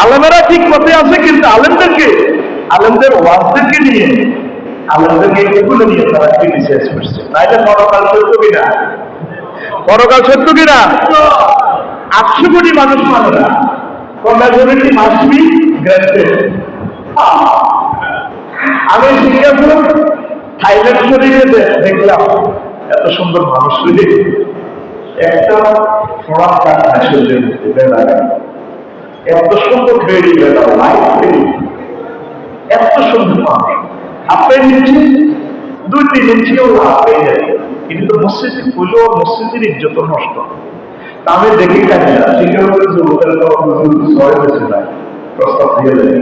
আলেমেরা ঠিক পথে আছে, কিন্তু আলেমদেরকে, আলেমদের ওয়াজদেরকে নিয়ে, আলেমদেরকে এগুলো নিয়ে তারা ক্রিটিসাইজ করছে। তাই তাইলে পরকাল সত্য কিনা? পরকাল সত্য কিনা? আটশো কোটি মানুষ মানে না। কন্যাজনীটি মাসবি? গ্রাজুয়েট আমি সিঙ্গাপুর থাইল্যান্ড শরীরে দেখলাম, এত সুন্দর মানুষ। শরীর একটা ফোড়া কাঠ আসলে বেড়ায় এত সুন্দর বেড়াও লাইফ এত সুন্দর মানুষ আপনি নিচ্ছে দুই তিন ইঞ্চিও যাবে কিন্তু মসজিদে পুজো মসজিদের ইজ্জত নষ্ট। আমি দেখি কাজে বছর নাই প্রস্তাব দিয়ে দেয়।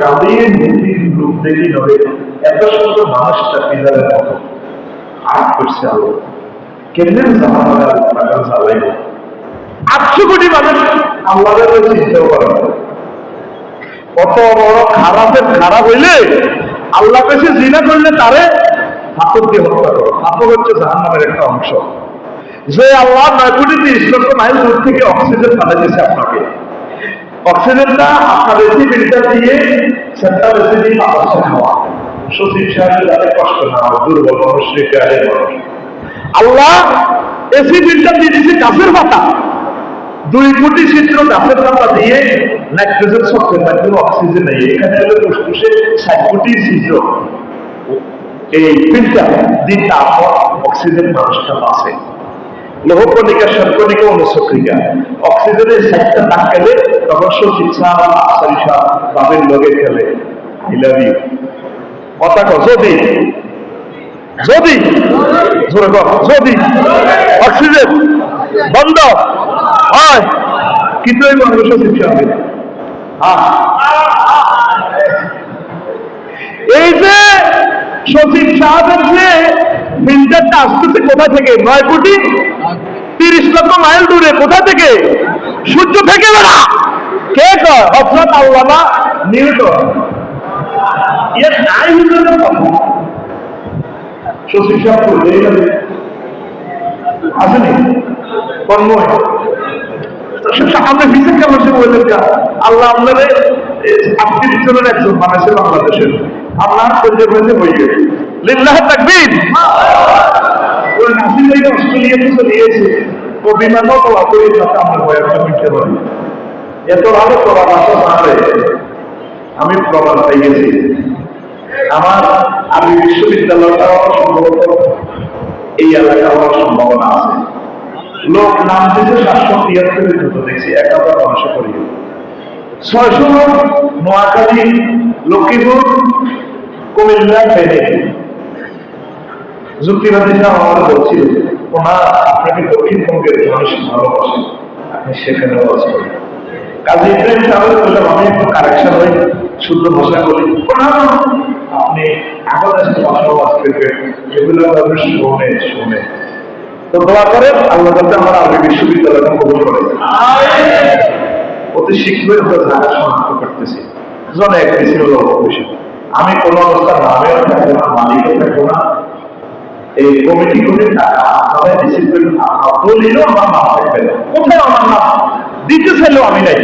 কাঁদিয়ে নীতির রূপ দেখি এত সুন্দর মানুষটা পিলারের মতো। আট করছে আলো কেমনে জামানা টাকা আটশো কোটি মানুষ আল্লাহর চিন্তাও করে। কত বড় খারাপের খারাপ হইলে আল্লাহ কাছে জিনা করলে তারে হাতক দিয়ে হত্যা করো। হাতক হচ্ছে জাহান একটা অংশ। যে আল্লাহ নয় কোটি তিরিশ লক্ষ মাইল দূর থেকে অক্সিজেন পাঠাইতেছে আপনাকে। অক্সিজেনটা আপনার ফিল্টার দিয়ে সেন্টার দিয়ে বাতাসে খাওয়া সচিব সাহেব যাতে কষ্ট না হয় দুর্বল মানুষ আল্লাহ এসি ফিল্টার দিয়ে দিচ্ছে গাছের পাতা। দুই কোটি ছিদ্র গাছের পাতা দিয়ে নাইট্রোজেন শক্তের মাধ্যমে অক্সিজেন নেই। এখানে হলো ফুসফুসে ষাট কোটি ছিদ্র। এই ফিল্টার দিন তারপর অক্সিজেন মানুষটা বাঁচে। অনুসক্রিকা অক্সিজেনের না খেলে তখন আশারিসা বাবের লগে খেলে। ইউ কথা যদি যদি যদি, অক্সিজেন বন্ধ। হয়। কিন্তু এই মানুষ চিকিৎসা হবে? এই যে সচিব সাহেবের যে ফিল্টারটা আসতেছে কোথা থেকে? নয় কোটি তিরিশ লক্ষ মাইল দূরে। কোথা থেকে? সূর্য থেকে না কে কয়? হজরত আল্লামা নিউটন এর নাই হুজুরের কথা। সচিব সাহেব আসেনি? কর্ময় সে যে আল্লাহ আপনারে আত্মীয় জনের একজন বাংলাদেশের। আপনার পরিচয় পরিচয় হয়ে লিল্লাহ তাকবীর! ওই ও আমার মিটতে পারি এত ভালো তোলা ভাষা জানলে আমি প্রমাণ পেয়ে গেছি আমার আমি বিশ্ববিদ্যালয়টা সম্ভবত এই এলাকা হওয়ার সম্ভাবনা লোক নাম দিতে সাতশো তিয়াত্তরের মতো দেখছি এক হাজার মানুষে করি ছয়শো লোক নোয়াখালী লক্ষ্মীপুর কুমিল্লা ফেনে যুক্তিবাদী সাহেব আমার বলছিল ওনার আপনাকে দক্ষিণবঙ্গের মানুষ ভালোবাসে আপনি সেখানে বাস করেন। কাজী ইব্রাহিম সাহেব বললাম আমি একটু কারেকশন হই শুদ্ধ ভাষা বলি। না, আপনি এখন আসতে ভাষা বাস করবেন এগুলো মানুষ শোনে শোনে। তো দোয়া করেন আল্লাহ যাতে আমার আরবি বিশ্ববিদ্যালয়টা কবুল করে। অতি শীঘ্রই আমরা জায়গা শনাক্ত করতেছি। জন এক আমি কোন নামেও থাকব না মালিকও থাকব না। এই কমিটি করে টাকা আপনারা ডিসিপ্লিন দলিলও আমার নাম থাকবে না। কোথায় আমার নাম দিতে চাইলেও আমি নাই।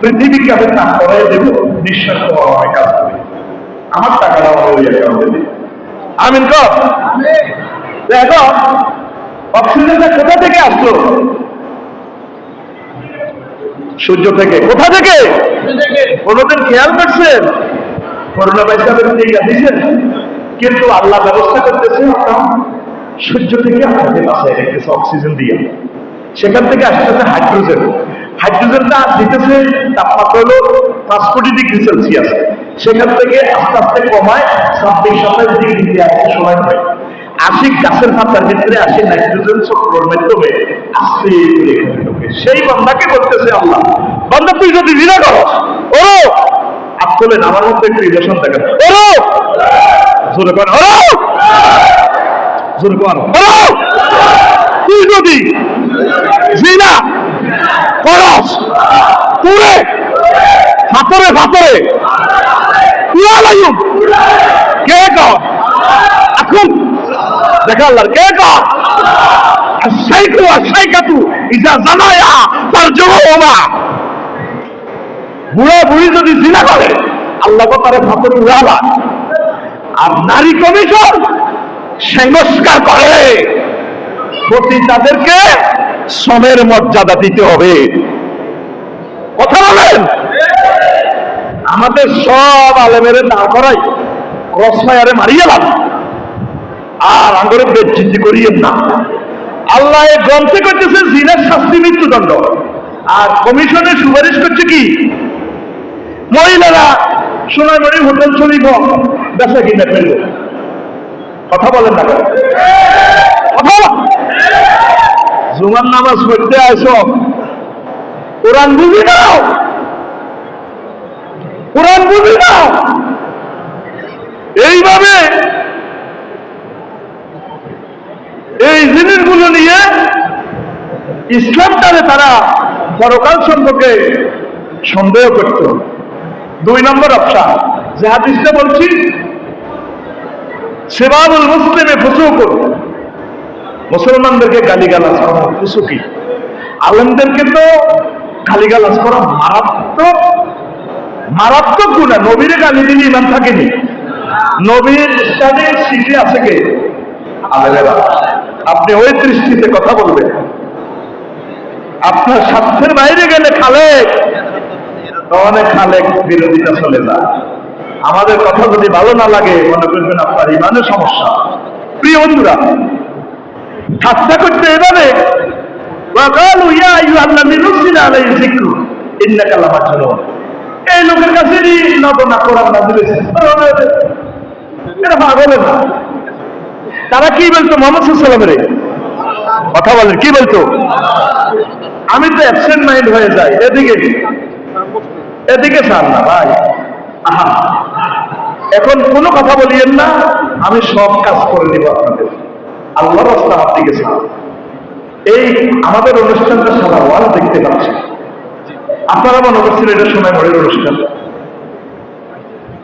পৃথিবীকে আমি নাম করাই দেবো নিঃস্বার্থ আমি কাজ করি। আমার টাকাটা আমার ওই অ্যাকাউন্টে দিই আমিন কর। দেখো অক্সিজেনটা কোথা থেকে আসলো? সূর্য থেকে। কোথা থেকে? কোনদিন খেয়াল করছেন? করোনা ভাইরাসের টিকা দিয়েছেন কিন্তু আল্লাহ ব্যবস্থা করতেছে, আপনার সূর্য থেকে আপনাকে বাসায় রেখেছে, অক্সিজেন দিয়ে। সেখান থেকে আসতেছে হাইড্রোজেন। হাইড্রোজেনটা দিতেছে, তাপমাত্রা হলো পাঁচ কোটি ডিগ্রি সেলসিয়াস। সেখান থেকে আস্তে আস্তে কমায়, ছাব্বিশ সাতাশ ডিগ্রি দিয়ে আসতে সময় হয়। আশি গাছের পাতার ভিতরে আসি নাইট্রোজেন চক্রর মাধ্যমে করে সেই বান্দাকে বলতেছে আল্লাহ, বান্দা, তুই যদি বিনা করস, ওরো! আপকলেন আমার মধ্যে একটু ইমোশন ওরো! জোরে কর ওরো! জোরে ওরো! তুই যদি জিনা করস পুরে ফাতরে ফাতরে কে কর এখন দেখা আল্লাহর কে কর الشيخ والشيخة إذا زنايا فارجعوهما বুড়া বুড়ি যদি জিনা করে আল্লাহ তারে ফাপড় উড়াবা আর নারী কমিশন সংস্কার করে প্রতি তাদেরকে শ্রমের মর্যাদা দিতে হবে কথা বলেন আমাদের সব আলেমের দাঁড় করাই ক্রসফায়ারে মারিয়ে লাভ আর আঙ্গরে বেজ্জিতি করিয়েন না। আল্লাহ এই গ্রন্থে করতেছে জিনের শাস্তি, মৃত্যুদণ্ড। আর কমিশনে সুপারিশ করছে কি? মহিলারা সোনামণি হোটেল চলিব, বেচা কিনে ফেলব। কথা বলেন না? কথা। জুমার নামাজ পড়তে আসো। কোরআন বুঝি নাও। কোরআন বুঝি নাও। এইভাবে এই জিনিসগুলো নিয়ে ইসলামটারে তারা পরকাল সম্পর্কে সন্দেহ করত। দুই নম্বর অপশন, যে হাদিসটা বলছি সেবাবুল মুসলিমে ফুসুকুর মুসলমানদেরকে গালিগালাজ করা ফুসুকি। আলমদেরকে তো গালিগালাজ করা মারাত্মক মারাত্মক গুণা। নবীরে গালি দিলে ইমান থাকেনি। নবীর স্টাডি সিটি আছে কে? আপনি ওই দৃষ্টিতে কথা বলবেন। আপনার স্বার্থের বাইরে গেলে খালে অনেক খালে বিরোধিতা চলে না। আমাদের কথা যদি ভালো না লাগে, মনে করবেন আপনার ইমানে সমস্যা। প্রিয় বন্ধুরা ঠাট্টা করতে এভাবে এই লোকের কাছে না কোরআন না দিলেছে না তারা কি বলতো, মোহাম্মদ সাল্লামের কথা বলেন, কি বলতো? আমি তো অ্যাবসেন্ট মাইন্ড হয়ে যাই, এদিকে। এদিকে চান না, ভাই। এখন কোনো কথা বলিয়েন না, আমি সব কাজ করে দিব আপনাদের। আল্লাহ রাস্তা আমার দিকে এই আমাদের অনুষ্ঠানটা সারা ওয়াল দেখতে পাচ্ছি। আপনারা মনে করছেন এটা সময় মরের অনুষ্ঠান।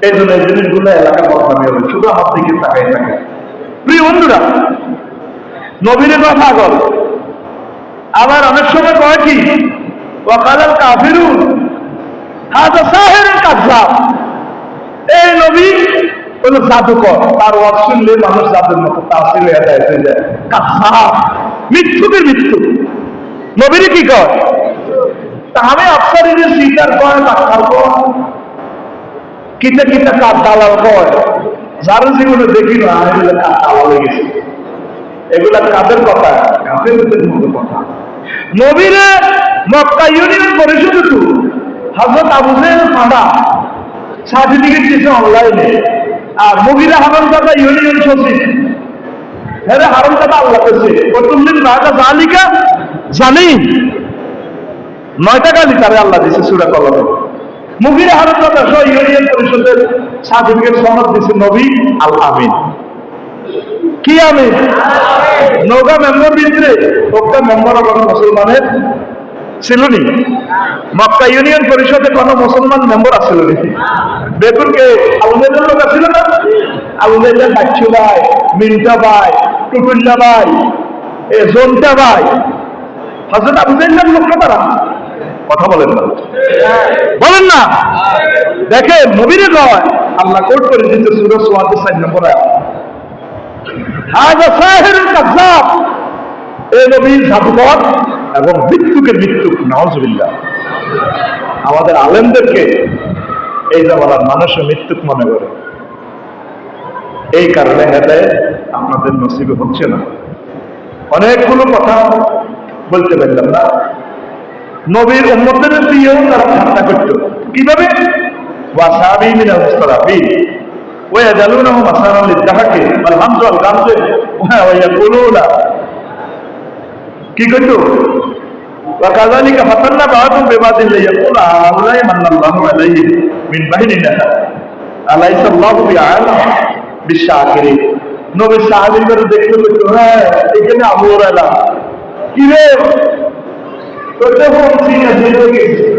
এই জন্য এই জিনিসগুলো এলাকা বদনামি হবে, শুধু আমার দিকে তাকাই থাকে প্রিয় বন্ধুরা, নবীর কথা গল আবার অনেক সময় কয় কি, ওয়াকালাল কাফিরুন এই নবী হলো জাদুকর, তার ওয়াজ শুনলে মানুষ জাদুর মতো তাসির হয়ে যায় হয়ে যায়। মৃত্যুদের মৃত্যু। নবীর কি কর তা আমি আফসারি যে স্বীকার করে ডাক্তার কর কিতা কিতা কাজ দালাল কয় যার জীবনে দেখি না, এগুলো হয়ে গেছে এগুলা কাদের কথা? কাফেরদের মতো কথা? নবীরে মক্কা ইউনিয়ন পরিষদ হজরত আবু জেল ফাঁড়া সার্টিফিকেট দিয়েছে অনলাইনে। আর মগিরা হারাম দাদা ইউনিয়ন সচিব। হ্যাঁ হারাম দাদা আল্লাহ করছে প্রথমদিন রাজা জালিকা, জানি। নয়টা গালি তারে আল্লাহ দিছে সুরা কলমে। মুগিরা হারাম দাদা সহ ইউনিয়ন পরিষদের সার্টিফিকেট সনদ দিছে নবী, আল আমিন। কি আমি নৌকা মেম্বার ভিতরে ওটা মেম্বার কোনো মুসলমানের ছিল নি মক্কা ইউনিয়ন পরিষদে কোনো মুসলমান মেম্বার আসছিল নি বেকুরকে আলুদের লোক আছিল না? আলুদের বাচ্চু ভাই, মিন্টা ভাই, টুটুল্লা ভাই, এ জোনটা ভাই। হজরত আবুদের লোক না তারা? কথা বলেন না। বলেন না। দেখেন, নবীরে নয় আল্লাহ কোট করে দিতে সুরজ সোয়াদ নম্বর আয়াত হাজা সাহেবের কাজাব এই নবীর জাদুকর এবং মৃত্যুকে মৃত্যু নওয়াজবিল্লাহ আমাদের আলেমদেরকে এই জামানার মানুষও মৃত্যুক মনে করে। এই কারণে হেদায় আপনাদের নসিবে হচ্ছে না। অনেকগুলো কথা বলতে পারলাম না। নবীর উম্মতের দিয়েও তারা ঠান্ডা করত। কীভাবে? ওয়াসাবি মিনাল মুস্তারাফি ويجعلونه مسارا للضحك والهمز والغمز ويقولون কি করতো وكذلك فتنا بعضهم ببعض ليقول هؤلاء من الله عليهم من بيننا أليس الله بعالم بالشاكرين নবী সাহাবীর করে দেখতে পেতো হ্যাঁ এখানে আবু রালা কি রে তোর তো ফোন সিনে দিয়ে গেছে বাচ্চা দিয়ে আল্লাহ ঠিক আছে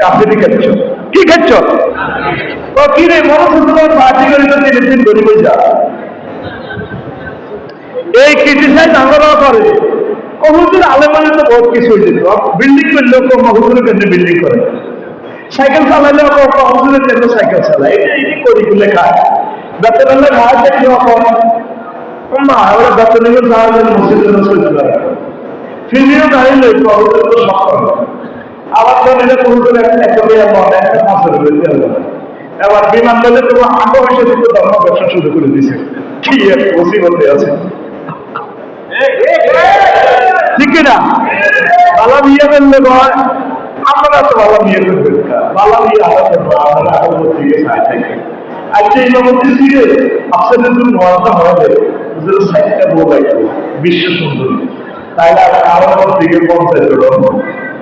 কাফেরি খাচ্ছ কি খাচ্ছ ও কি রে মনে তোমার পার্টি করে তো দিন গরিব যা এই ক্রিটিসাইজ আন্দোলন করে ও হুজুর আলেমানে তো বহুত কিছু হয়ে যেত বিল্ডিং করলেও কম হুজুরের জন্য বিল্ডিং করে সাইকেল চালাইলেও কম হুজুরের জন্য সাইকেল চালায় এটা এটি আবার তো এটা হুজুর একটা মনে একটা পাঁচের এবার বিমান বলে তোমার আগে বসে দিতে ধর্ম ব্যবসা শুরু করে দিছে কি এক মুসিবতে আছে। ঠিক না বালা বিয়ে করলে ভয় আমরা তো বালা বিয়ে করবে বালা বিয়ে আলাদা আমরা আগের দিকে থাকি। আজকে এই নবতী ছিল আপনাদের জন্য মহাত্মা হবে হুজুর সাইডটা বলাই বিশ্ব সুন্দর। তাইলে আমার দিকে পৌঁছাইতে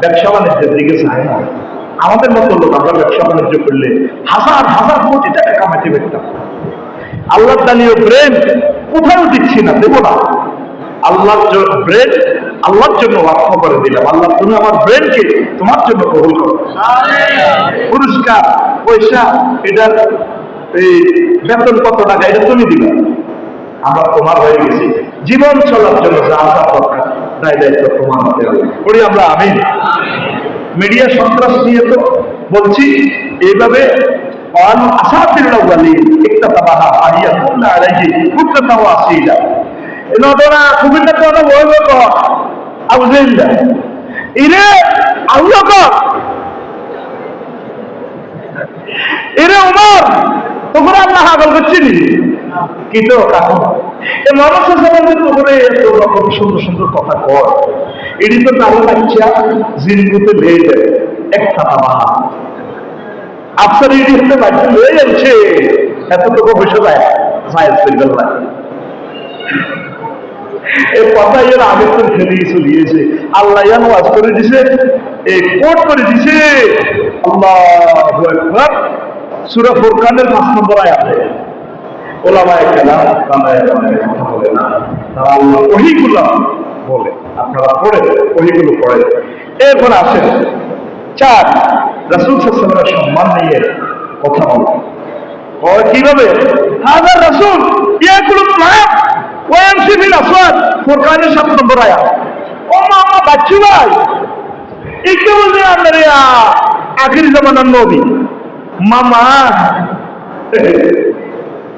ব্যবসা বাণিজ্যের দিকে চায় না। আমাদের মতো লোক আমরা ব্যবসা বাণিজ্য করলে হাজার হাজার কোটি টাকা কামাইতে পারতাম। আল্লাহ দানীয় ব্রেন কোথাও দিচ্ছি না, দেবো না। আল্লাহর ব্রেন আল্লাহর জন্য লক্ষ্য করে দিলাম। আল্লাহ, তুমি আমার ব্রেনকে তোমার জন্য কবুল করো। পুরস্কার, পয়সা, এটার এই বেতন কত টাকা, এটা তুমি দিবে। আমরা তোমার হয়ে গেছি। জীবন চলার জন্য যা যা দরকার দায় দায়িত্ব প্রমাণ হতে হবে। করি আমরা, আমিন। মিডিয়া সন্ত্রাস নিয়ে তো বলছি, এইভাবে তোমরা আল্লাহ আগল করছিলি। কিন্তু এ মানুষ সম্বন্ধে তোমরা এত রকম সুন্দর সুন্দর কথা কর এটি তো তাহলে বাচ্চা জিনগুতে ভেয়ে দেয় একটা বাহা আপনার এটি হতে বাচ্চা হয়ে যাচ্ছে, এতটুকু বসে যায় সায়েন্স ফিল্ডার লাগে এই কথা এর আগে তো ফেলে আল্লাহ ইয়ান ওয়াজ করে দিছে এই কোট করে দিছে। আল্লাহ সুরা ফুরকানের পাঁচ নম্বর আয়াতে। ওলামায়ে বাংলায় বলে বলে। আপনারা পড়ে ওহিগুলো পড়ে এরপর আসেন চার, রাসূল সাল্লাল্লাহু সম্মান নিয়ে কথা বলে। ও কীভাবে? হাজার রাসূল ইয়াকুলু মায়া ওয়ামশি বিল আসওয়াদ, ফুরকানের ও মামা বাচ্চু ভাই, একটু বলতে আপনার আখির জামানার নবী। মামা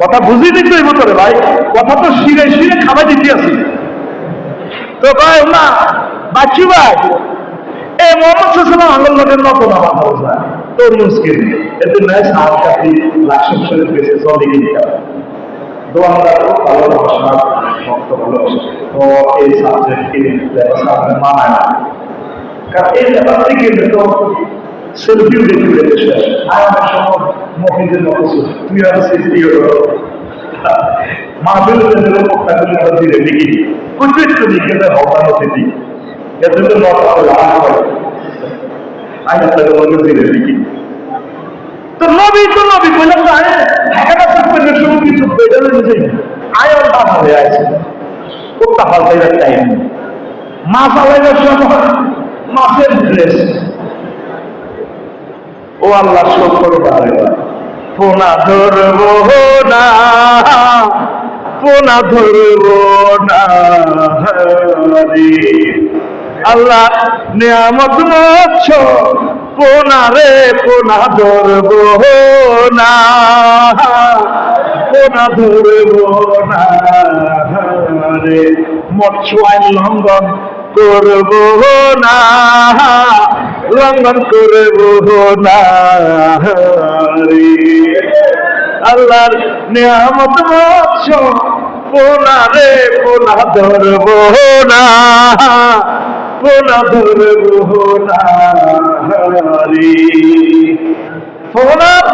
কথা বুঝি দিতে হইব তোরে ভাই? কথা তো শিরে শিরে খাবার দিতে আছি। তো ভাই, না বাচ্চু ভাই, এ মোহাম্মদ সাল্লাম আঙ্গল লোকের মতো না বোঝা তোর মুশকিল এতে নয় সাহায্য কাপি লাক্ষ্য শরীর দোয়ারা ভালো ভাষা তো এই সাবজেক্টকে মানায় কারণ এই ব্যাপারটি কিন্তু তো সেলফি দেখতে দেখতে শেষ আর আমার সময় মহিদের মতো তুই আর সেলফি মাহবিলের জন্য প্রত্যাগুলি আমরা দিলে লিখি কুচিত তো লিখে দেয় ভগবান অতিথি করে তো নবী তো নবী, বললাম তো আরে, ঢাকাটা থাকবে সব কিছু বেদলে নিজে আয়ন তা হয়ে টাইম মাছ আলাইবার সময়, মাছের ড্রেস ও আল্লাহ করে পোনা ধরব না, পোনা ধরব না আল্লাহ নিয়ামত মচ্ছ পোনা রে পোনা ধরব না, পোনা ধরব না রে মৎস্য আইন লঙ্ঘন করব না, লঙ্ঘন করব না আল্লাহর নিয়ামত পোনা রে পোনা ধরব না পোনা ধরব না রে। পোনার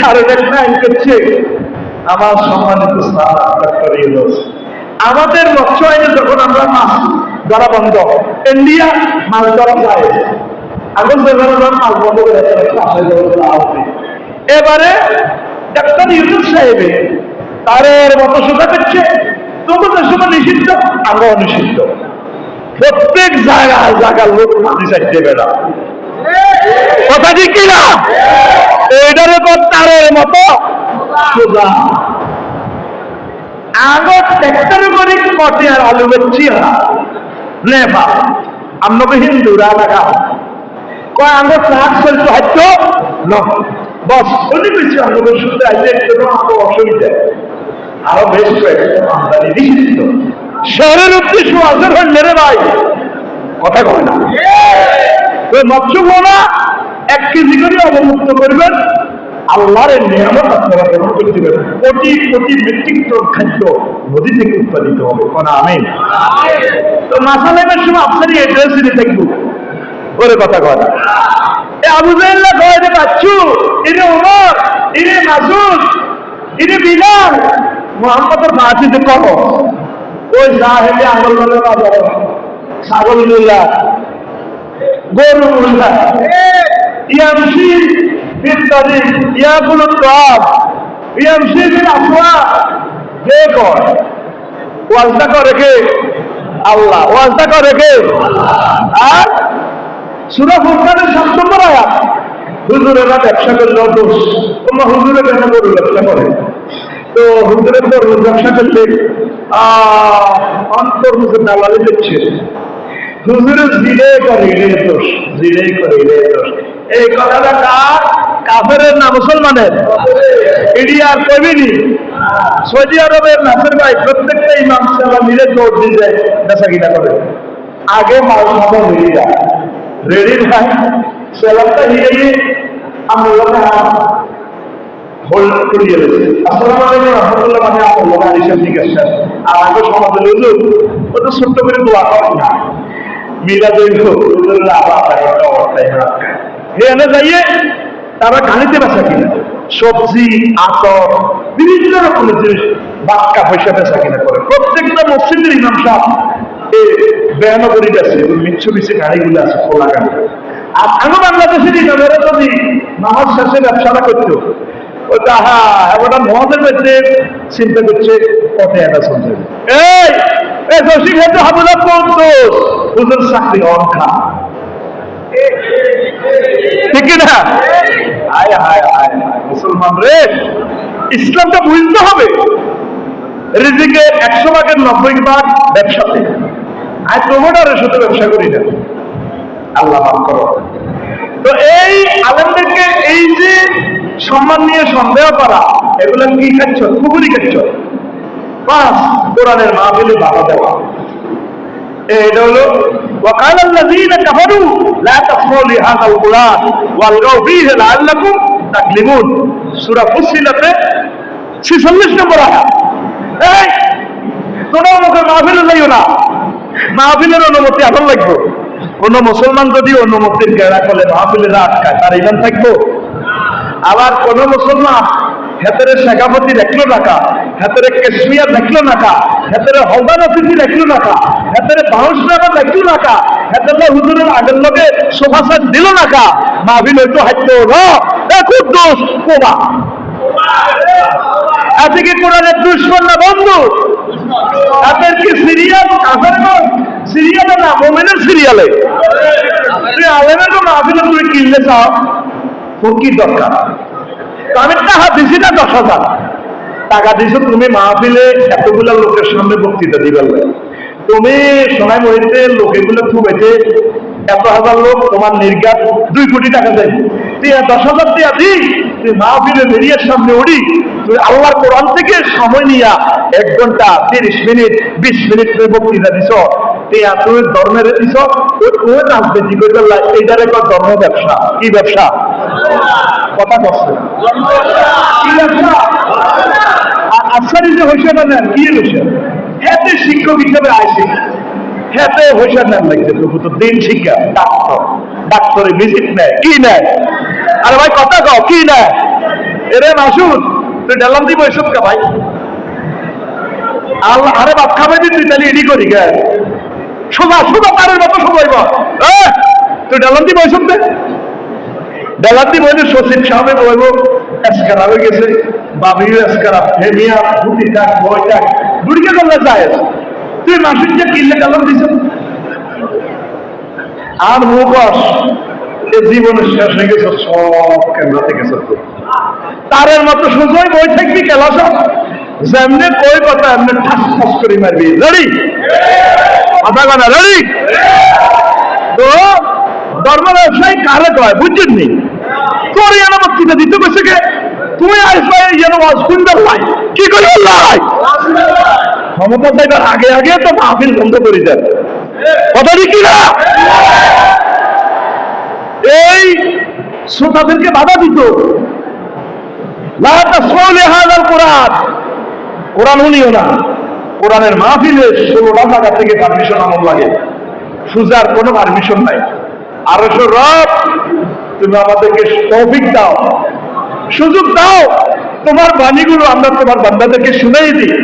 ধারণের লাইন করছে, আমার সম্মানিত ইউনুস আমাদের মৎস্য আইনে যখন আমরা মাছ ধরা বন্ধ। ইন্ডিয়া মাছ ধরা যায়। এখন আমরা মাছ বন্ধ করে এবারে ডাক্তার ইউনুস সাহেবে তারের মতো সোজা করছে তোমাদের সময় নিষিদ্ধ আমরাও নিষিদ্ধ। প্রত্যেক জায়গায় জায়গার লোক মাটি চাইতে বেড়া কথা ঠিক কিনা এইটার উপর তারের মতো সোজা আগত ট্যাক্টর করে আর আলু বেচছি নেপা আমাকে হিন্দুরা লাগা কয় আঙ্গ ক্লাস চলতো হয়তো? ন। বস উনি বেশি আমাদের শুনতে আসলে একটু আমাকে অসুবিধা। আরও বেশ কয়েকটা আমদানি নিষিদ্ধ। শহরের উদ্দেশ্য আছে হইলে ভাই। কথা কয় না। মৎস্য এক কেজি করে অবমুক্ত করবেন। আল্লাহর নিয়ামত আপনারা গ্রহণ করতে কোটি কোটি মেট্রিক টন খাদ্য নদী থেকে উৎপাদিত হবে। কোন আমিন? তো মাসালামের সময় আপনারই এড্রেস দিয়ে থাকব ওরে কথা কথা আবু জাহেল্লা কয় যে, বাচ্চু ইরে ওমর ইরে মাসুদ ইরে বিলাল। মোহাম্মদের মাসিদে কহ ওই সাহেবে আঙুল বলে? বাজার ছাগল গরু মুল্লা ইয়ামশি বিত্তারি ইয়াকুল তাব ইয়ামশি বিল আসওয়া ওয়াজটা করে কে আল্লাহ, ওয়াজটা করে কে আর সুরা ফুরকানের নম্বর আয়াত। হুজুরেরা ব্যবসা করলেও দোষ। তোমরা হুজুরে কেন গরু ব্যবসা করে। তো হুজুরের তরমুজ ব্যবসা করলে, আহ অন্তর্মুখের দালালি দিচ্ছে হুজুরে জিরে করে এড়ে দোষ। জিরে করে এড়ে দোষ। এই কথাটা কার? কাফের না মুসলমানের? আর কবিনি সৌদি আরবের নাসের ভাই প্রত্যেকটা ইমাম সাহেব মিলে দৌড় দিয়ে যায় বেচা কিনা করে। আগে মাল হয়ে যায় রেডি ভাই সেলামটা নিয়ে গিয়ে আমরা রহমতুল্লাহ মানে যাইয়ে তারা গাড়িতে বেচা কিনা, সবজি, আতর, বিভিন্ন রকমের জিনিস বাক্কা পয়সা বেচা কিনা করে। প্রত্যেকটা মসজিদের ইমাম সাহেব এই বেয়ানগরী আছে মিচ্ছু মিছে গাড়িগুলো আছে, খোলা গাড়ি। আর আমি বাংলাদেশের ইমামেরা যদি নামাজ শেষে ব্যবসাটা করতো ওটা হ্যাঁ ওটা মহাদের চিন্তা করছে, পথে একটা শুনছে এই এই দোষী খেতে হবে না কোন দোষ হুজুর চাকরি অনখা। ঠিক না হায় হায় হায় মুসলমান রে। ইসলামটা বুঝতে হবে। রিজিকে একশো ভাগের নব্বই ভাগ ব্যবসাতে। আর প্রমোটারের সাথে ব্যবসা করি না। আল্লাহ মাফ করো। তো এই আলেমদেরকে এই যে সম্মান নিয়ে সন্দেহ করা, এগুলো কি খাচ্ছ? কুকুরি খাচ্ছ? পাঁচ কোরআনের মাহফিলে বাধা দেওয়া। এটা হলো وقال الذين كفروا لا تسمعوا لهذا القرآن والغوا فيه لعلكم تغلبون সূরা ফুসিলাতে 46 নম্বর আয়াত এই তোমরা আমাকে মাহফিলে যাইও না মাহফিলের অনুমতি এখন লাগবে কোন মুসলমান যদি অনুমতির গেড়া করলে মাহফিলের আটকায় তার ইমান থাকবো আবার কোন মুসলমান হেতরে শেখাপতি দেখল নাকা হেতরে কেশমিয়া দেখল নাকা হেতরে হলদার অতিথি দেখল নাকা হেতরে বাউন্স নাকা দেখল নাকা হেতরে হুজুরের আগের লগে সোফা সেট দিল নাকা মাহফিল হইতো হাইতো খুব দোষ কোবা এতে কোরআনের দুশ্মন না বন্ধু? এদের কি সিরিয়াল, কাফের সিরিয়ালে না, মোমেনের সিরিয়ালে? তুই আলেমের মাহফিলে তুই কিনলে চাও? তোর কি দরকার। আমি টাকা দিছি না দশ হাজার। টাকা দিছো, তুমি মাহফিলে এতগুলা লোকের সামনে বক্তৃতা দিবার তুমি সোনাই মহিতে লোকেগুলো এত হাজার লোক, তোমার নির্গাত দুই কোটি টাকা দেয়। তুই দশ হাজার তুই মাহফিলে বেরিয়ার সামনে উড়ি তুই আল্লাহর কোরআন থেকে সময় নিয়া এক ঘণ্টা, তিরিশ মিনিট, বিশ মিনিট তুমি বক্তৃতা দিছ। তুই এত ধর্মের দিছ ওই রাজনীতি করে এইটার একটা ধর্ম ব্যবসা। কি ব্যবসা? কথা কষ্ট ব্যবসা যে না নেন কি হয়েছে হেতে শিক্ষক হিসেবে আইসি হেতে হয়েছে নেন লাগছে তবু তো দিন শিক্ষা ডাক্তার ডাক্তারে ভিজিট নেয় কি নেয় আরে ভাই কথা কও কি নেয় এরে মাসুদ তুই ডালাম দিব এসব কা ভাই আল্লাহ, আরে বাপ খাবে দিন তুই, তাহলে এডি করি গে। সোজা সোজা তারের মতো সবাইব তুই ডালাম দিব এসব দে বেলাতি বলে সচিব সাহেব বলব এসকারা হয়ে গেছে বাবিও এসকারা ফেমিয়া দুটি টাক বই টাক দুটিকে করলে যায় তুই মাসিক যে কিনলে কালাম দিছ। আর মুখস এ জীবনে শেষ হয়ে গেছে, সব কেন্দ্র থেকে সত্য তারের মতো সুযোগ বই থাকবি কেলা সব। যেমনি কই কথা এমনি ঠাস ঠাস করে মারবি। রেডি? কথা কথা রেডি? তো ধর্ম ব্যবসায়ী কারে কয়, বুঝছেন নি? তোর ইয়ানা বক্তৃতা দিতে বসে কে তুই আসবে যেন ওয়াজ সুন্দর লাই কি করে লাই ক্ষমতা চাইবার আগে আগে তো মাহফিল বন্ধ করে দেন। কথা কি না এই শ্রোতাদেরকে বাধা দিত। কোরআন। উনিও না। কোরআনের মাহফিলে ষোলোটা টাকা থেকে পারমিশন আমল লাগে। সুজার কোনো পারমিশন নাই। আরও রব, তুমি আমাদেরকে তৌফিক দাও। সুযোগ দাও, তোমার বাণীগুলো আমরা তোমার বান্দাদেরকে শুনেই দিই।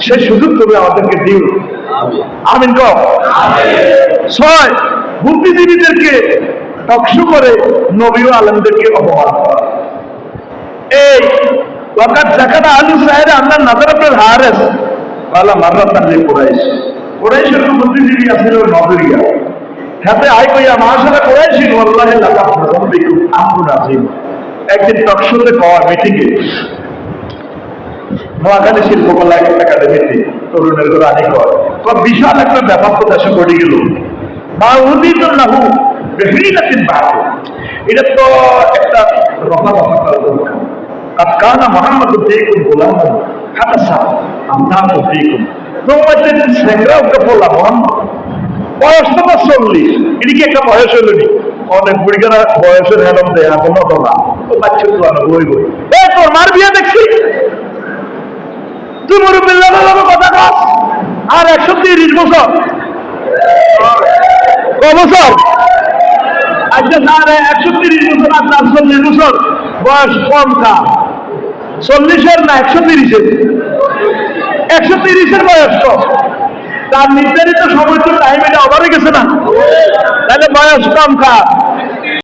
সেই সুযোগ তুমি আমাদেরকে দিও। আমিন কও। ছয়, বুদ্ধিজীবীদেরকে টকশো করে নবী আলমদেরকে অপমান এই ওয়াকাত জাকানা আলু সাহেব আমরা নাজার আপনার হারেস। পালা মাররা তাহলে কোরাইশ। কোরাইশের বুদ্ধিজীবী আছিল নগরিয়া হ্যাঁ, হাতে আয় কইয়া আল্লাহ একদিন টকশোতে মিটিংয়ে নোয়াখালী শিল্পকলা একাডেমিতে তরুণের কর বিশাল একটা ব্যাপার গেল। উদিত বাহু এটা তো একটা রফা রফা করা দরকার আর দেখুন হাতাসা আমদান দেখুন বয়স তো তার চল্লিশ এদিকে একটা বয়স হলো নি? অনেক বুড়িকারা বয়সের হেলম দেয় না, কোনো তো না। ও বাচ্চা তো আনো বই বই এ, তোর মার বিয়ে দেখছি। তুই মুরব্বিল্লাহ কথা কস। আর একশো তিরিশ বছর। বছর? আচ্ছা স্যার একশো তিরিশ বছর আর চার চল্লিশ বছর। বয়স কম কা। চল্লিশের না, একশো তিরিশের। একশো তিরিশের বয়স কম। তার নির্ধারিত সময় তো টাইম এটা অভাবে গেছে না। তাহলে বয়স কম কা